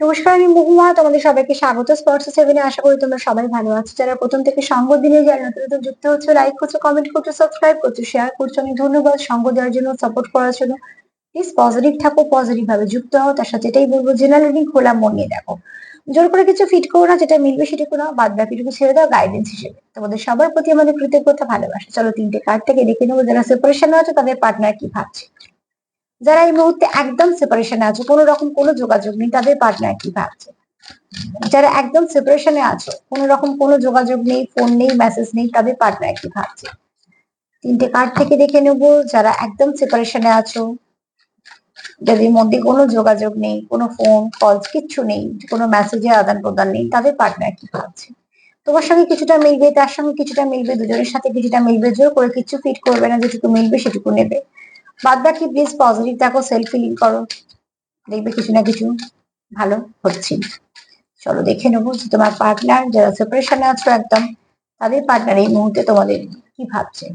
নমস্কার, আমি মহুমা তোমাদের সবাইকে স্বাগত। স্পর্শ সেভেনে আশা করি তোমরা সবাই ভালো আছো। যারা প্রথম থেকে সঙ্গ দিনে যারা নতুন নতুন যুক্ত হচ্ছে লাইক করছ কমেন্ট করছ সাবস্ক্রাইব করছ শেয়ার করছ অনেক ধন্যবাদ সঙ্গ দেওয়ার জন্য সাপোর্ট করার জন্য। প্লিজ পজিটিভ থাকো পজিটিভ ভাবে যুক্ত হও। তার সাথে এটাই বলব জেনারেল রিডিং খোলা মন নিয়ে দেখো। জোর করে কিছু ফিট করো না, যেটা মিলবে সেটা করো বাদ বাকিটুকু ছেড়ে দাও গাইডেন্স হিসেবে। তোমাদের সবার প্রতি আমাদের কৃতজ্ঞতা, ভালোবাসা। চলো তিনটে কার্ড থেকে দেখে নেব, যারা সেপারেশনে আছে, তাদের পার্টনার কি ভাবছে? যারা এই মুহূর্তে একদম সেপারেশনে আছো, কোনো রকম কোনো যোগাযোগ নেই, তাদের পার্টনার কি ভাবছে যারা একদম সেপারেশনে আছো, কোনো রকম কোনো যোগাযোগ নেই ফোন নেই মেসেজ নেই, তাদের পার্টনার কি ভাবছে তিনটে কার্ড থেকে দেখে নেব, যারা একদম সেপারেশনে আছো, যাদের মধ্যে কোনো যোগাযোগ নেই, কোনো ফোন কলস কিচ্ছু নেই, কোনো মেসেজের আদান প্রদান নেই, তাদের পার্টনার কি ভাবছে তোমার সঙ্গে কিছুটা মিলবে, তার সঙ্গে কিছুটা মিলবে, দুজনের সাথে কিছুটা মিলবে, জোর করে কিছু ফিট করবে না, যেটুকু মিলবে সেটুকু নেবে। বাদ বাকি প্লিজ পজিটিভ থাকো সেলফ ফিলিং করো। দেখবে কিছু না কিছু ভালো হচ্ছে। চলো দেখে নেব যে তোমার পার্টনার যারা সেপারেশনে আছো একদম, তাদের পার্টনার এই মুহূর্তে তোমাদের কি ভাবছে?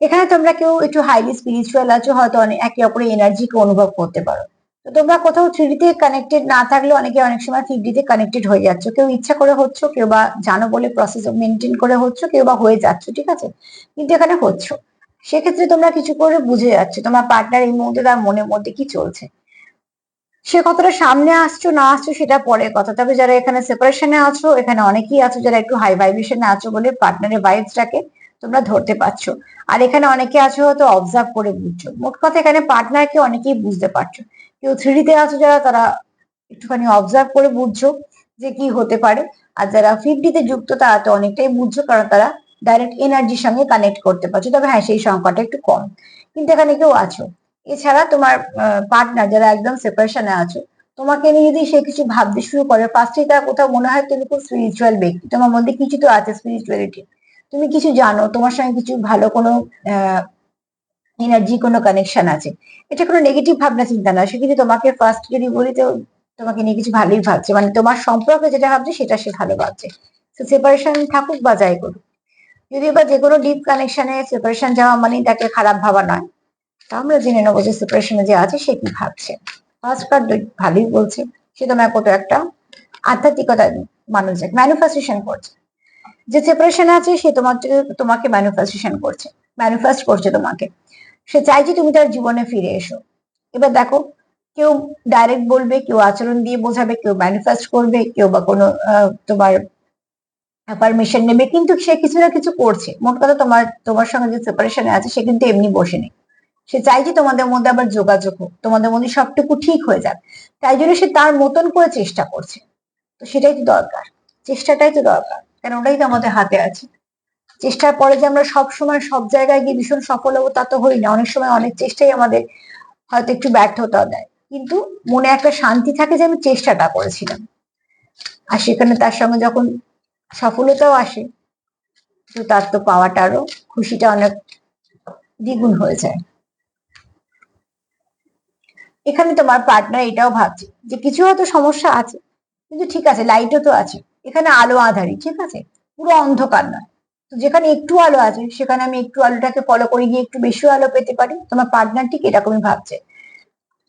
এখানে তোমরা কেউ একটু হাইলি স্পিরিচুয়াল আছো, হয়তো অনেক একে অপরের এনার্জিকে অনুভব করতে পারো। তো তোমরা কোথাও থ্রিডিতে কানেক্টেড না থাকলে অনেকে অনেক সময় ফিফডিতে কানেক্টেড হয়ে যাচ্ছ। কেউ ইচ্ছা করে হচ্ছ, কেউ বা জানো বলে প্রসেস মেনটেন করে হচ্ছ, কেউ বা হয়ে যাচ্ছ, ঠিক আছে? কিন্তু এখানে হচ্ছ। সেক্ষেত্রে তোমরা কিছু করে বুঝে যাচ্ছ, তোমার পার্টনার এই মুহূর্তে তার মনের মধ্যে কি চলছে। সে কতটা সামনে আসছো, না আসছো, সেটা পরের কথা। তবে যারা এখানে সেপারেশনে আছো, এখানে অনেকেই আছো যারা একটু হাই ভাইব্রেশনে আছো বলে পার্টনারের ভাইবসটাকে তোমরা ধরতে পারছ। আর এখানে অনেকে আছো হয়তো অবজার্ভ করে বুঝছ। মোট কথা এখানে পার্টনারকে অনেকেই বুঝতে পারছ। কেউ থ্রিডিতে আছো যারা, তারা একটুখানি অবজার্ভ করে বুঝছ যে কি হতে পারে। আর যারা ফিফটিতে যুক্ত, তারা তো অনেকটাই বুঝছ, কারণ তারা ডাইরেক্ট এনার্জির সঙ্গে কানেক্ট করতে পারছ। তবে হ্যাঁ সেই সংখ্যাটা একটু কম। কিন্তু এখানে কেউ আছো। এছাড়া তোমার পার্টনার যারা একদম সেপারেশনে আছো, তোমাকে নিয়ে যদি সে কিছু ভাবতে শুরু করে ফার্স্টে তার কোথাও মনে হয় তুমি খুব স্পিরিচুয়াল ব্যক্তি। তোমার মধ্যে কিছু তো আছে স্পিরিচুয়ালিটি তুমি কিছু জানো, তোমার সঙ্গে কিছু ভালো কোনো এনার্জি কোনো কানেকশন আছে? এটা কোনো নেগেটিভ ভাবনা চিন্তা না, সে কিন্তু তোমাকে ফার্স্ট যদি বলি তো তোমাকে নিয়ে কিছু ভালোই ভাবছে। মানে তোমার সম্পর্কে যেটা ভাবছে, সেটা সে ভালো ভাবছে। তো সেপারেশন থাকুক বা যাই করুক যদি বা যে কোনো ডিপ কানেকশনে সেপারেশন যাওয়া মানে তাকে খারাপ ভাবা নয়। তা আমরা জেনে নেব যে সেপারেশনে যে আছে, সে কি ভাবছে। ফার্স্ট কার্ড ভালোই বলছে, সে তোমার কত একটা আধ্যাত্মিকতা মানুষ ম্যানুফেস্টেশন করছে। যে সেপারেশন আছে, সে তোমার তোমাকে ম্যানুফেস্টেশন করছে। ম্যানুফেস্ট করছে তোমাকে। সে চাইছে তুমি তার জীবনে ফিরে এসো। এবার দেখো, কেউ ডাইরেক্ট বলবে, কেউ আচরণ দিয়ে বোঝাবে, কেউ ম্যানিফেস্ট করবে, কেউ বা কোনো তোমার পারমিশন নেবে, কিন্তু সে কিছু না কিছু করছে। মোট কথা তোমার তোমার সঙ্গে যে সেপারেশনে আছে, সে কিন্তু এমনি বসে নেই। সে চাইছে তোমাদের মধ্যে আবার যোগাযোগ হোক, তোমাদের মধ্যে সবটুকু ঠিক হয়ে যাক। তাই জন্য সে তার মতন করে চেষ্টা করছে। তো সেটাই তো দরকার। চেষ্টাটাই তো দরকার। কেন ওটাই তো আমাদের হাতে আছে। চেষ্টার পরে যে আমরা সব সময় সব জায়গায় গিয়ে ভীষণ সফল হব তা তো হই না। অনেক সময় অনেক চেষ্টাই আমাদের হয়তো একটু ব্যর্থতা দেয়। কিন্তু মনে একটা শান্তি থাকে যে আমি চেষ্টাটা করেছিলাম। আর সেখানে তার সঙ্গে যখন সফলতাও আসে, তো তার তো পাওয়াটা আরও খুশিটা অনেক দ্বিগুণ হয়ে যায়। এখানে তোমার পার্টনার এটাও ভাবছে যে কিছু হয়তো সমস্যা আছে, কিন্তু ঠিক আছে লাইটও তো আছে। এখানে আলো আধারি, ঠিক আছে? পুরো অন্ধকার নয়। তো যেখানে একটু আলো আছে, সেখানে আমি একটু আলোটাকে ফলো করে গিয়ে একটু বেশি আলো পেতে পারি। তোমার পার্টনার ঠিক এরকমই ভাবছে।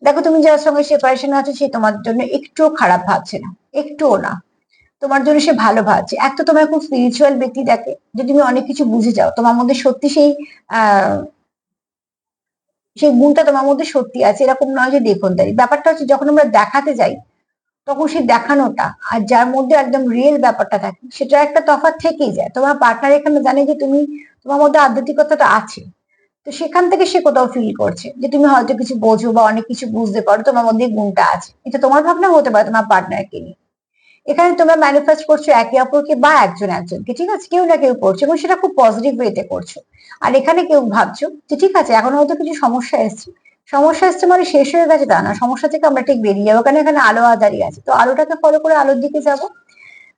দেখো, তুমি যার সঙ্গে সেপারেশন আছে, সে তোমার জন্য একটুও খারাপ ভাবছে না, একটুও না। তোমার জন্য সে ভালো ভাবছে। এক তো তোমার খুব স্পিরিচুয়াল ব্যক্তি দেখে, যে তুমি অনেক কিছু বুঝে যাও। তোমার মধ্যে সত্যি সেই, আহ, সেই গুণটা তোমার মধ্যে সত্যি আছে, এরকম নয় যে দেখুন তাই। ব্যাপারটা হচ্ছে যখন আমরা দেখাতে যাই তখন সেই দেখানোটা আর যার মধ্যে একদম রিয়েল ব্যাপারটা থাকে, সেটা একটা তফাৎ থেকেই যায়। তোমার পার্টনার এখানে জানে যে তুমি, তোমার মধ্যে আধ্যাত্মিকতাটা আছে। তো সেখান থেকে সে কোথাও ফিল করছে যে তুমি হয়তো কিছু বোঝো বা অনেক কিছু বুঝতে পারো, তোমার মধ্যে গুণটা আছে। এটা তোমার ভাবনা হতে পারে তোমার পার্টনারকে নিয়ে। এখানে তোমরা ম্যানিফেস্ট করছ একে অপরকে বা একজন একজনকে, ঠিক আছে? কেউ না কেউ করছ এবং সেটা খুব পজিটিভ ওয়েতে করছ। আর এখানে কেউ ভাবছ যে ঠিক আছে, এখন হয়তো কিছু সমস্যা এসছে সমস্যা এসছে মানে শেষ হয়ে গেছে তা না, সমস্যা থেকে আমরা ঠিক বেরিয়ে যাব। কারণ এখানে আলো আদারি আছে। তো আলোটাকে ফলো করে আলোর দিকে যাব।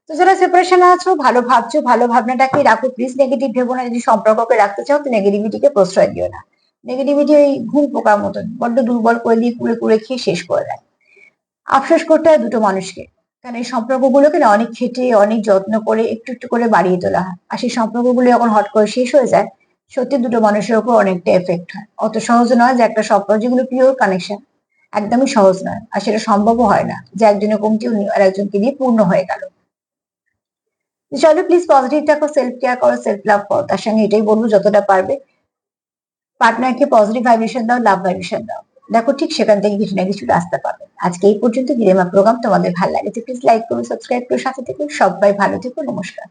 তো যারা সেপারেশন আছো, ভালো ভাবছ, ভালো ভাবনাটাকে রাখো। প্লিজ নেগেটিভ ভেবো না। যদি সম্পর্ককে রাখতে চাও, তো নেগেটিভিটিকে প্রশ্রয় দিও না। নেগেটিভিটি ওই ঘুম পোকার মতন, বড্ড দুর্বল করে দিয়ে কুড়ে কুড়ে খেয়ে শেষ করে দেয়। আফসোস করতে হয় দুটো মানুষকে। কারণ এই সম্পর্কগুলোকে না অনেক খেটে অনেক যত্ন করে, একটু একটু করে বাড়িয়ে তোলা হয়। আর সেই সম্পর্কগুলো যখন হট করে শেষ হয়ে যায় সত্যি দুটো মানুষের উপর অনেকটা এফেক্ট হয়। অত সহজ নয় যে একটা সম্পর্ক যেগুলো পিওর কানেকশন একদমই সহজ নয়। আর সেটা সম্ভবও হয় না যে একজনের কমতি আর একজনকে দিয়ে পূর্ণ হয়ে গেল। চলো প্লিজ পজিটিভ থাকো সেলফ কেয়ার করো সেলফ লাভ করো। তার সঙ্গে এটাই বলব, যতটা পারবে পার্টনারকে পজিটিভ ভাইব্রেশন দাও লাভ ভাইব্রেশন দাও। দেখো ঠিক সেখান থেকে কিছু না কিছু রাস্তা পাবে। আজকে এই পর্যন্ত, গিরেমা প্রোগ্রাম তোমাদের ভালো লাগে প্লিজ লাইক করো সাবস্ক্রাইব করো, সাথে থেকে, সবাই ভালো থেকো, নমস্কার।